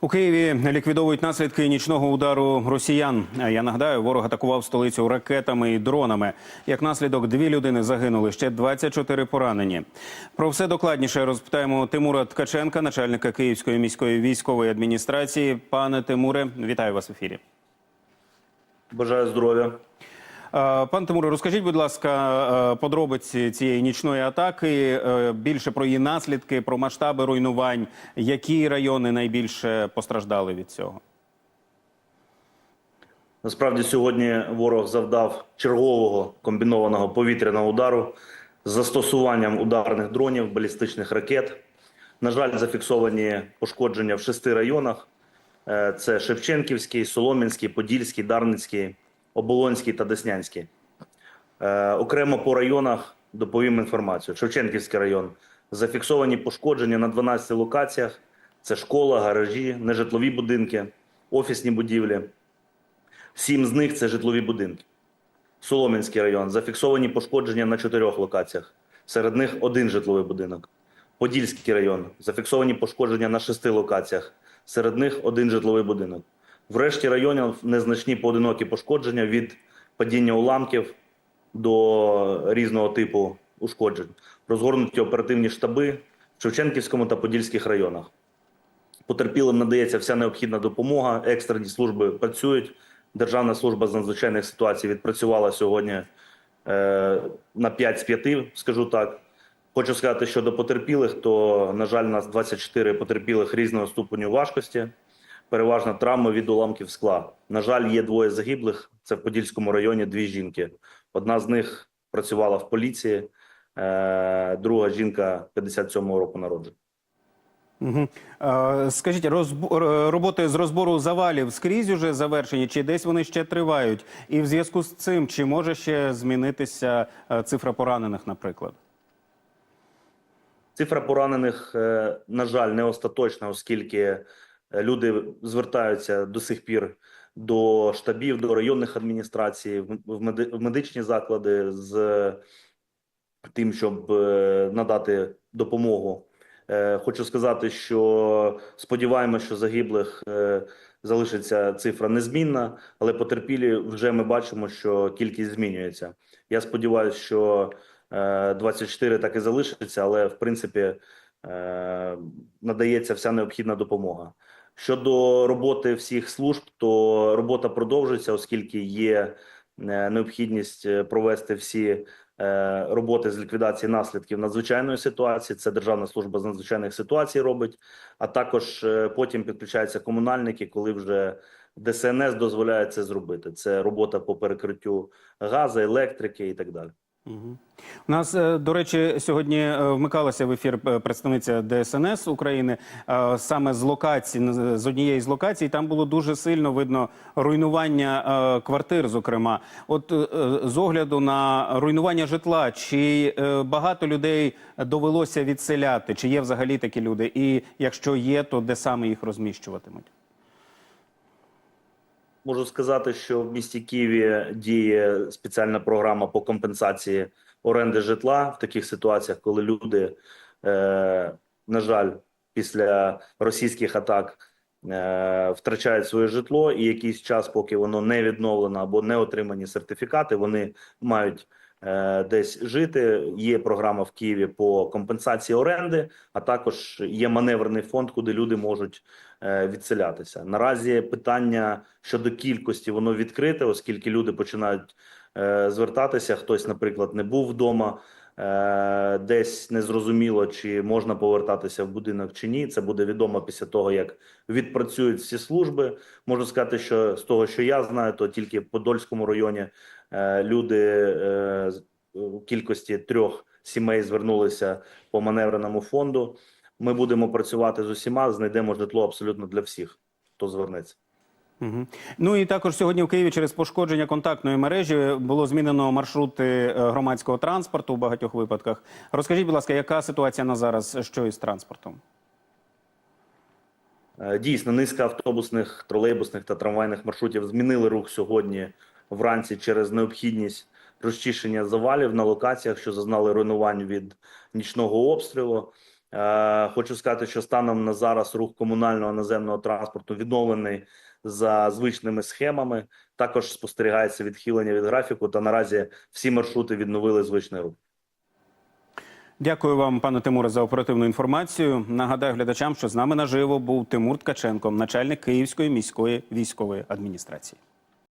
У Києві ліквідовують наслідки нічного удару росіян. Я нагадаю, ворог атакував столицю ракетами і дронами. Як наслідок, дві людини загинули, ще 24 поранені. Про все докладніше розпитаємо Тимура Ткаченка, начальника Київської міської військової адміністрації. Пане Тимуре, вітаю вас в ефірі. Бажаю здоров'я. Е, Пан Тимуре, розкажіть, будь ласка, е, подробиці цієї нічної атаки, е, більше про її наслідки, про масштаби руйнувань. Які райони найбільше постраждали від цього? Насправді сьогодні ворог завдав чергового комбінованого повітряного удару з застосуванням ударних дронів, балістичних ракет. На жаль, зафіксовані пошкодження в шести районах: це Шевченківський, Солом'янський, Подільський, Дарницький, Оболонський та Деснянський. Е, Окремо по районах доповім інформацію. Шевченківський район зафіксовані пошкодження на 12 локаціях: це школа, гаражі, нежитлові будинки, офісні будівлі. Сім з них це житлові будинки. Солом'янський район зафіксовані пошкодження на чотирьох локаціях. Серед них один житловий будинок. Подільський район зафіксовані пошкодження на шести локаціях. Серед них один житловий будинок. В решті районів незначні поодинокі пошкодження від падіння уламків до різного типу ушкоджень. Розгорнуті оперативні штаби в Шевченківському та Подільських районах. Потерпілим надається вся необхідна допомога. Екстрені служби працюють. Державна служба з надзвичайних ситуацій відпрацювала сьогодні е, на 5 з 5, скажу так. Хочу сказати, що до потерпілих, то, на жаль, у нас 24 потерпілих різного ступеню важкості, переважно травми від уламків скла. На жаль, є двоє загиблих. Це в Подільському районі дві жінки. Одна з них працювала в поліції, е, друга жінка 57-го року народження. Угу. Скажіть, розбо- р- роботи з розбору завалів скрізь уже завершені, чи десь вони ще тривають? І в зв'язку з цим, чи може ще змінитися е, цифра поранених, наприклад? Цифра поранених, на жаль, не остаточна, оскільки люди звертаються до сих пір до штабів, до районних адміністрацій, в в меди- в медичні заклади з тим, щоб е, надати допомогу. Е, Хочу сказати, що сподіваємося, що загиблих е, залишиться цифра незмінна, але потерпілі вже ми бачимо, що кількість змінюється. Я сподіваюся, що е, 24 так і залишиться, але в принципі е, надається вся необхідна допомога. Щодо роботи всіх служб, то робота продовжується, оскільки є е, необхідність е, провести всі е, роботи з ліквідації наслідків надзвичайної ситуації. Це Державна служба з надзвичайних ситуацій робить. А також потім підключаються комунальники, коли вже ДСНС дозволяє це зробити. Це робота по перекриттю газу, електрики і так далі. У нас, е, до речі, сьогодні е, вмикалася в ефір е, представниця ДСНС України саме з локації, з однієї з локацій. Там було дуже сильно видно руйнування квартир. Зокрема, от з огляду на руйнування житла, чи багато людей довелося відселяти, чи є взагалі такі люди? І якщо є, то де саме їх розміщуватимуть? Можу сказати, що в місті Києві діє спеціальна програма по компенсації оренди житла в таких ситуаціях, коли люди, е, на жаль, після російських атак е, втрачають своє житло, і якийсь час, поки воно не відновлено або не отримані сертифікати, вони мають десь жити. Є програма в Києві по компенсації оренди, а також є маневрний фонд, куди люди можуть е, відселятися. Наразі питання щодо кількості воно відкрите, оскільки люди починають е, звертатися. Хтось, наприклад, не був вдома. Е, Десь незрозуміло, чи можна повертатися в будинок чи ні. Це буде відомо після того, як відпрацюють всі служби. Можу сказати, що з того, що я знаю, то тільки в Подольському районі е, люди е, у кількості трьох сімей звернулися по маневреному фонду. Ми будемо працювати з усіма, знайдемо житло абсолютно для всіх, хто звернеться. Угу. Ну і також сьогодні в Києві через пошкодження контактної мережі було змінено маршрути е, громадського транспорту у багатьох випадках. Розкажіть, будь ласка, яка ситуація на зараз? Що із транспортом? Е, Дійсно, низка автобусних, тролейбусних та трамвайних маршрутів змінили рух сьогодні вранці через необхідність розчищення завалів на локаціях, що зазнали руйнувань від нічного обстрілу. Е, Хочу сказати, що станом на зараз рух комунального наземного транспорту відновлений за звичними схемами. Також спостерігається відхилення від графіку. Та наразі всі маршрути відновили звичний рух. Дякую вам, пане Тимуре, за оперативну інформацію. Нагадаю глядачам, що з нами наживо був Тимур Ткаченко, начальник Київської міської військової адміністрації.